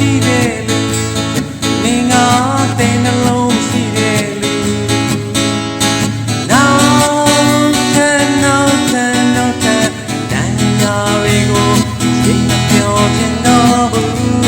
ရှိတဲ့လူနင်ငါတဲ့နှလုံးရှိတဲ့လူနောက်ထပ်နောက်ထပ်နောက်ထပ်တန်ရာတွေကိုရင်မပြောချင်တော့ဘူး